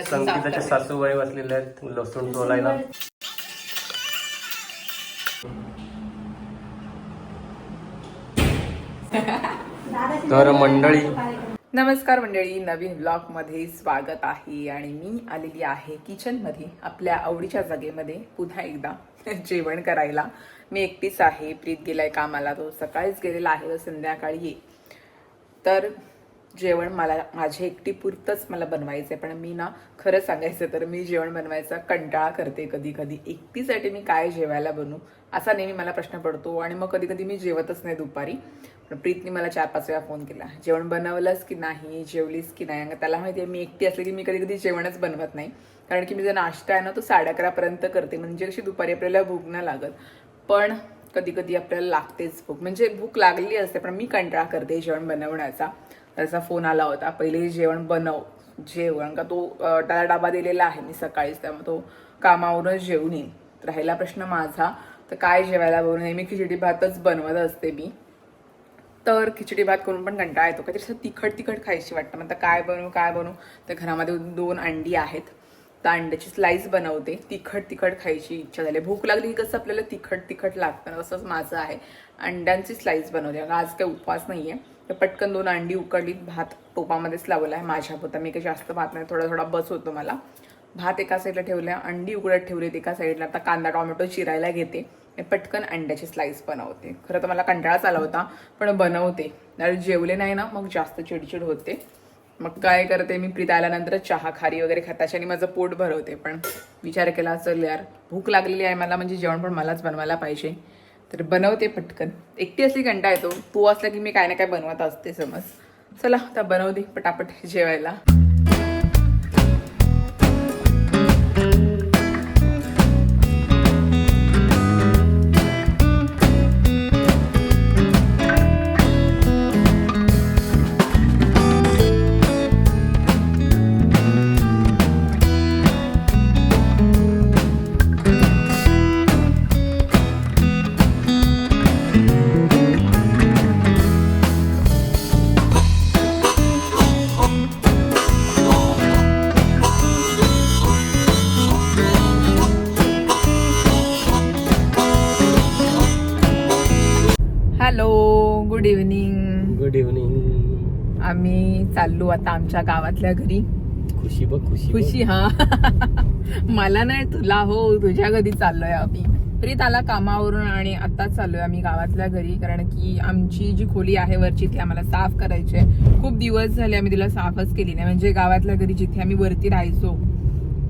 संगीताच्या सासूबाई बसलेल्या आहेत लसूण सोलायला तर मंडळी. नमस्कार मंडळी नवीन ब्लॉगमध्ये स्वागत आहे आणि मी आलेली आहे किचनमध्ये आपल्या आवडीच्या जागेमध्ये पुन्हा एकदा जेवण करायला. मी एकटीच आहे प्रीत गेलाय कामाला तो सकाळीच गेलेला आहे व संध्याकाळी ये. तर जेवण मला माझ्या एकटी पुरतंच मला बनवायचं आहे पण मी ना खरं सांगायचं तर मी जेवण बनवायचा कंटाळा करते कधी कधी. एकटीसाठी मी काय जेवायला बनू? असा नेहमी मला प्रश्न पडतो आणि मग कधी कधी मी जेवतच नाही दुपारी. पण प्रीतने मला चार पाच वेळा फोन केला. जेवण बनवलंस की नाही? जेवलीस की नाही? त्याला माहिती आहे मी एकटी असले की मी कधी कधी जेवणच बनवत नाही. कारण की मी जो नाश्ता आहे ना तो साडे अकरापर्यंत करते. म्हणजे कशी दुपारी आपल्याला भूक नाही लागत. पण कधी कधी आपल्याला लागतेच भूक. म्हणजे भूक लागली असते पण मी कंटाळा करते जेवण बनवण्याचा. त्याचा फोन आला होता. पहिले जेवण बनव जेवण का तो त्याला डबा दिलेला आहे मी सकाळीच त्यामुळे तो कामावरूनच जेवून येईल राहिला प्रश्न माझा तर काय जेवायला बनवू नेहमी खिचडी भातच बनवत असते मी. तर खिचडी भात करून पण कंटाळा येतो. काहीतरी असं तिखट तिखट खायची वाटतं. मग आता काय बनवू काय बनवू? तर घरामध्ये दोन अंडी आहेत. तर अंड्याची स्लाईस बनवते. तिखट तिखट खायची इच्छा झाली. भूक लागली की कसं आपल्याला तिखट तिखट लागतं? असंच माझं आहे. अंड्यांची स्लाईस बनवते. आज काही उपवास नाही आहे तर पटकन दोन अंडी उकडलीत भात टोपामध्येच लावला आहे माझ्या पोता मी काही जास्त भात नाही थोडा थोडा बस होतो मला. भात एका साईडला ठेवल्या अंडी उकडत ठेवलीत एका साईडला आता कांदा टोमॅटो चिरायला घेते. आणि पटकन अंड्याची स्लाईस बनवते. खरं तर मला कंटाळाच आला होता पण बनवते. आणि जेवले नाही ना मग जास्त चिडचिड होते. मग काय करते मी प्रीत आल्यानंतर चहा खारी वगैरे खताशाने आणि माझं पोट भरवते. पण विचार केला चल यार भूक लागलेली आहे मला म्हणजे जेवण पण मलाच बनवायला पाहिजे. तर बनवते पटकन. एकटी असली घंटा येतो. तू असला की मी काय ना काय बनवत असते समज. चला आता बनवते पटापट जेवायला. आम्ही चाललो आता आमच्या गावातल्या घरी. खुशी बघ खुशी. खुशी हा. मला नाही तुला हो तुझ्या घरी चाललोय आम्ही. प्रीत आला कामावरून आणि आताच चाललोय आम्ही गावातल्या घरी कारण की आमची जी खोली आहे वरची ती आम्हाला साफ करायची आहे. खूप दिवस झाले आम्ही तिला साफच केली नाही. म्हणजे गावातल्या घरी जिथे आम्ही वरती राहायचो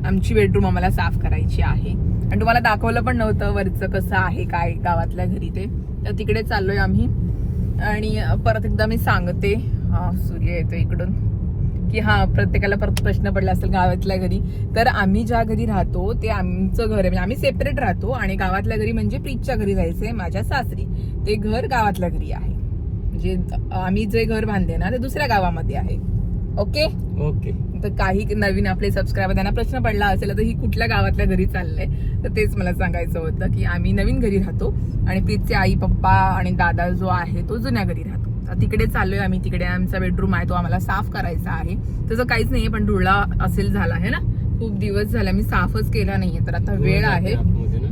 आमची बेडरूम आम्हाला साफ करायची आहे. आणि तुम्हाला दाखवलं पण नव्हतं वरचं कसं आहे काय गावातल्या घरी ते. तर तिकडे चाललोय आम्ही. आणि परत एकदा मी सांगते हा सूर्य येतो इकडून. की हा प्रत्येकाला परत प्रश्न पडला असेल गावातल्या घरी तर आम्ही ज्या घरी राहतो ते आमचं घर आहे. म्हणजे आम्ही सेपरेट राहतो आणि गावातल्या घरी म्हणजे प्रीतच्या घरी जायचंय माझ्या सासरी. ते घर गावातल्या घरी आहे. म्हणजे आम्ही जे घर बांधले ना ते दुसऱ्या गावामध्ये आहे. ओके? ओके. तर काही नवीन आपले सबस्क्रायबर त्यांना प्रश्न पडला असेल तर ही कुठल्या गावातल्या घरी चाललंय? तर तेच मला सांगायचं होतं की आम्ही नवीन घरी राहतो आणि प्रीतचे आई पप्पा आणि दादा जो आहे तो जुन्या घरी राहतो. तिकडे चाललोय आम्ही तिकडे आमचा बेडरूम आहे तो आम्हाला साफ करायचा आहे. तसं काहीच नाहीये पण धुळा असेल झाला आहे ना? खूप दिवस झाले आम्ही साफच केला नाहीये तर आता वेळ आहे.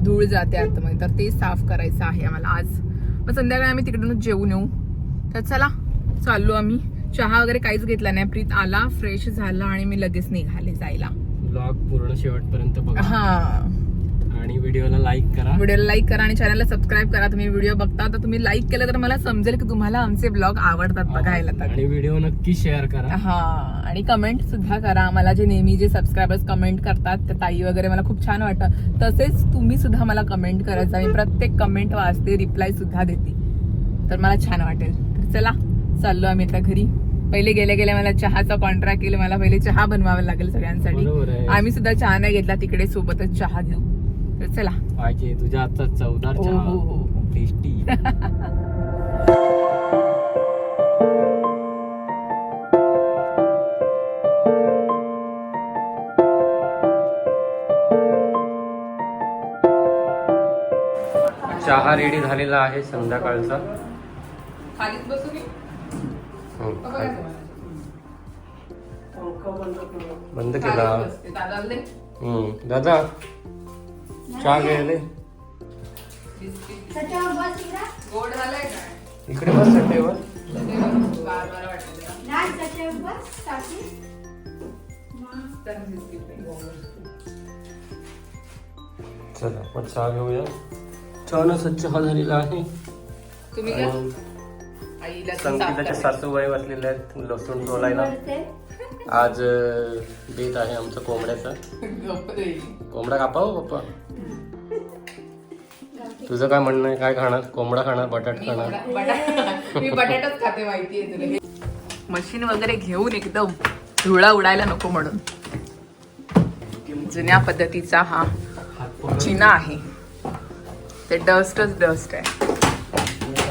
धूळ जाते आतमध्ये तर ते साफ करायचं आहे आम्हाला आज. मग संध्याकाळी आम्ही तिकडूनच जेवून येऊ. तर चला चाललो आम्ही. चहा वगैरे काहीच घेतला नाही. प्रीत आला फ्रेश झाला आणि मी लगेच निघाले जायला. ब्लॉग पूर्ण शेवटपर्यंत हा. आणि व्हिडिओला लाईक करा. व्हिडिओला लाईक करा आणि चॅनलला सबस्क्राईब करा. तुम्ही व्हिडिओ बघता तर तुम्ही लाईक केलं तर मला समजेल की तुम्हाला आमचे ब्लॉग आवडतात बघायला तर. आणि व्हिडिओ नक्की शेअर करा. हा आणि कमेंट सुद्धा करा. मला जे नेहमी जे सबस्क्रायबर्स कमेंट करतात त्या ताई वगैरे मला खूप छान वाटतं. तसेच तुम्ही सुद्धा मला कमेंट करायचं मी प्रत्येक कमेंट वाचते रिप्लाय सुद्धा देते. तर मला छान वाटेल. तर चला चाललो आम्ही आता घरी. पहिले गेल्या गेल्या मला चहाचा कॉन्ट्रॅक्ट केलं. मला पहिले चहा बनवावा लागेल सगळ्यांसाठी. आम्ही सुद्धा चहा नाही घेतला. तिकडे सोबतच चहा घेऊ. तर चला. पाहिजे तुझ्या हातचा चवदार हो, हो, हो, हो. चहा टेस्टी चहा रेडी झालेला आहे संध्याकाळचा. खालीच बसू मी? हो. बंद केला. दादा आले हम्म दादा. चहा घ्यायले त्याच्यावर बस इकडं. गोड झालंय काय इकडे बस चटईवर बार वाटत. नाही, त्याच्यावर बस. चला आपण चहा घेऊया छान असा चहा झालेला आहे तुम्ही घ्या आणि आईला ती साफ संगीताच्या करायची. सासूबाई बसलेल्या आहेत लसूण सोलायला वरते. आज अं, बेत आहे आमचा कोंबड्याचा गप्प रे. कोंबडा कापा हो पप्पा तुझं काय म्हणणं आहे? काय खाणार? कोंबडा खाणार? बटाट खाणार? मी बटाटाच खाते माहितीये तुला. हे मशीन वगैरे घेऊन एकदम धुळा उडायला नको म्हणून. जुन्या पद्धतीचा हा चिना आहे. ते डस्टच डस्ट आहे.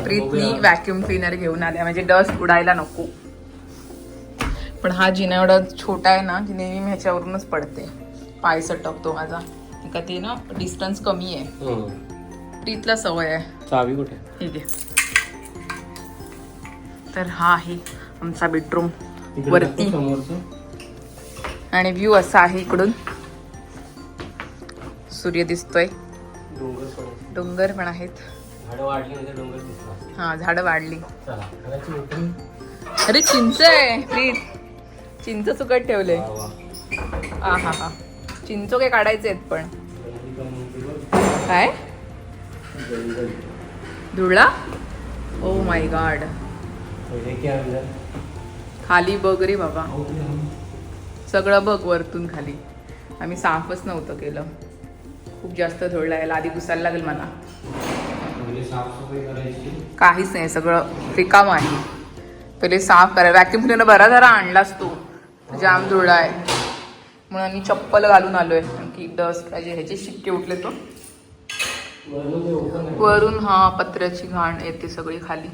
प्रीतनी व्हॅक्युम क्लीनर घेऊन आल्या. म्हणजे डस्ट उडायला नको. पण हा जिना एवढा छोटा आहे ना की नेहमी मी ह्याच्यावरूनच पडते. पाय सटकतो माझा. का ते ना डिस्टन्स कमी आहे. प्रीतला सवय आहे. चावी कुठे? ठीक आहे तर हा आहे आमचा बेडरूम वरती. आणि व्ह्यू असा आहे इकडून. सूर्य दिसतोय. डोंगर पण आहेत. म्हणजे हा झाडं वाढली. अरे चिंच आहे. प्लीज. चिंच सुकट ठेवले. हा हा हा चिंच काय काढायचे आहेत पण. काय? धुळला ओ माय गॉड खाली बघ रे बाबा. सगळं बघ वरतून खाली. आम्ही साफच नव्हतं केलं. खूप जास्त धुळला यायला आधी घुसायला लागेल मला. काहीच नाही सगळं रिकाम आहे. पहिले साफ करा व्हॅक्युम क्लिनर बरा जरा आणलास तू. जाम धुळा आहे. म्हणून आम्ही चप्पल घालून आलोय. आणखी डस्ट पाहिजे ह्याचे शिक्के उठले तो वरून हा पत्र्याची घाण येते सगळी खाली.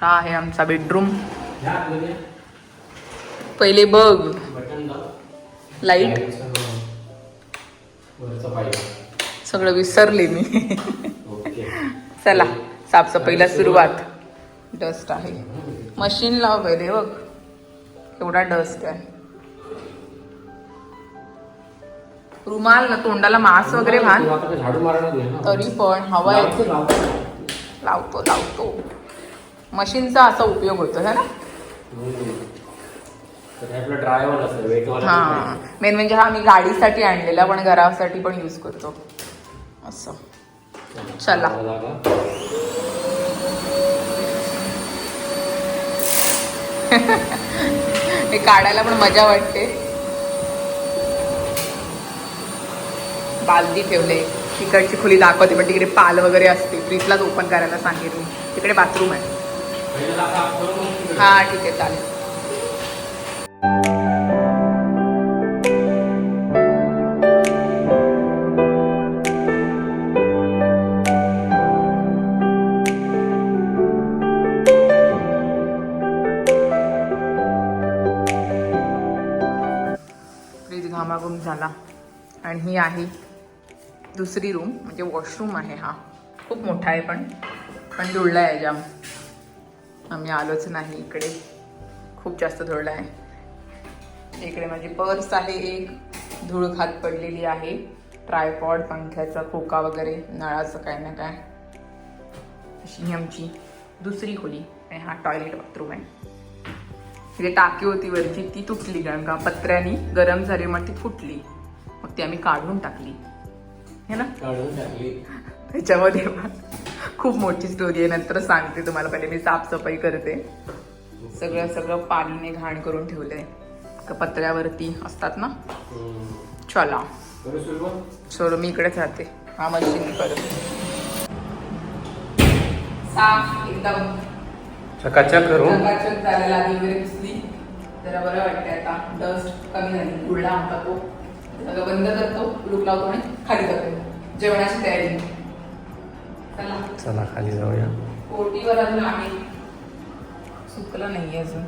हा आहे आमचा बेडरूम पहिले बघ. लाइट सगळं विसरले मी. चला साफसफाईला सुरुवात. डस्ट आहे. मशीन लाव पहिले बघ. एवढा डस्ट आहे. रुमाल ना तोंडाला मास्क वगैरे घाल. काय झाडू मारणार? तरी पण हवा येते लावतो. लावतो. मशीनचा असा उपयोग होतो है ना? हे हा. मेन म्हणजे हा मी गाडीसाठी आणलेला पण घरासाठी पण यूज करतो. असं. चला. हे काढायला पण मजा वाटते. बालदी ठेवले तिकडची खोली दाखवते पण तिकडे पाल वगैरे असते. फ्रीजलाच ओपन करायला सांगेल मी. तिकडे बाथरूम आहे. हां हा ठीक आहे चालेल. फ्रीज घामाघूम झाला. आणि ही आहे दुसरी रूम म्हणजे वॉशरूम आहे हा. खूप मोठा आहे पण. पण धुळला आहे जाम. आम्ही आलोच नाही इकडे. खूप जास्त धुळला आहे इकडे माझी पर्स आहे एक धूळ खात पडलेली आहे. ट्रायपॉड पंख्याचा खोका वगैरे नळाचं काय ना काय. अशी आमची दुसरी खोली. आणि हा टॉयलेट बाथरूम आहे. तिथे टाकी होती वरची ती तुटली कारण का पत्र्यानी गरम झाली मग ती फुटली. मग ती आम्ही काढून टाकली. है ना? त्याच्यामध्ये खूप मोठी स्टोरी आहे. नंतर सांगते तुम्हाला. पहिले मी साफसफाई करते. सगळं सगळं पाणीने घाण करून ठेवलंय. का पत्र्यावरती असतात ना. चला. सोड मी इकडेच राहते. हा मशीन करत साफ एकदम. चकाचक करून चकाचक झालं लादी वगैरे पुसली जरा बरं वाटतंय आता. डस्ट कमी झाली. उडला होता तो. सगळं बंद करतो. लुक लावतो आणि खाली जातो. जेवणाची तयारी. चला. चला खाली जाऊया. ओटीवर अजून आहे. सुकलं नाही अजून.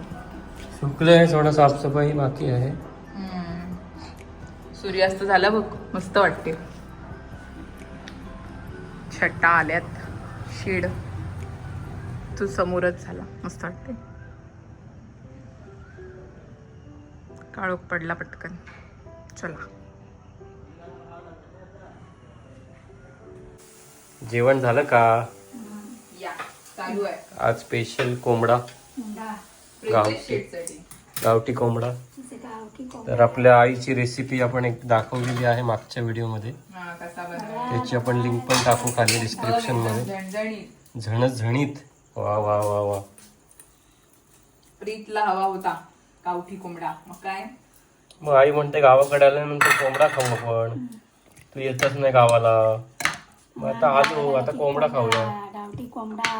सुकले आहे थोडं साफसफाई बाकी आहे. सूर्यास्त झाला बघ मस्त वाटते. छट्टा आल्यात. शेड. तू समोरच झाला मस्त वाटते. काळोख पडला पटकन. चला. जेवण झालं का? या. चालू आहे. आज स्पेशल कोंबडा. गावठी. गावठी कोंबडा. तर आपल्या आईची रेसिपी आपण एक दाखवलेली आहे मागच्या व्हिडिओमध्ये. हा त्याची आपण लिंक पण टाकू खाली डिस्क्रिप्शनमध्ये. झणझणीत. झणच झणीत वा वा वा वा. प्रीतला हवा होता. गावठी कोंबडा. मग काय? मग आई म्हणते गावाकडे आल्यानंतर कोंबडा खाऊ आपण. तू येतच नाही गावाला. मग आता आलो आता कोंबडा खाऊया. गावठी कोंबडा.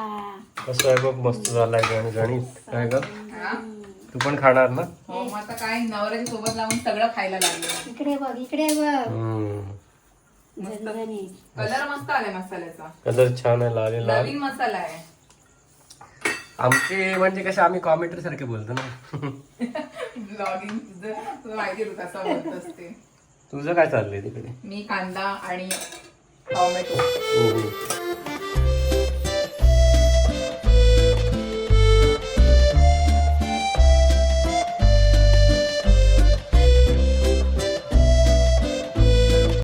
कसं आहे बघ मस्त झालाय गण गणित. काय ग? हा? तू पण खाणार ना? हो मग आता काय नवऱ्याच्या सोबत लावून सगळं खायला लागलं. इकडे बघ इकडे बघ. हम्म. झणझणीत. कलर मस्त आलाय मसाल्याचा. कलर छान आहे लाल लाल. नवीन मसाला आहे. आमचे म्हणजे कसे आम्ही कॉमेंटर सारखे बोलतो ना. ब्लॉगिंग तुझं माहिती आहे बोलत असते. तुझं काय चाललंय तिकडे? मी कांदा आणि I'll make a.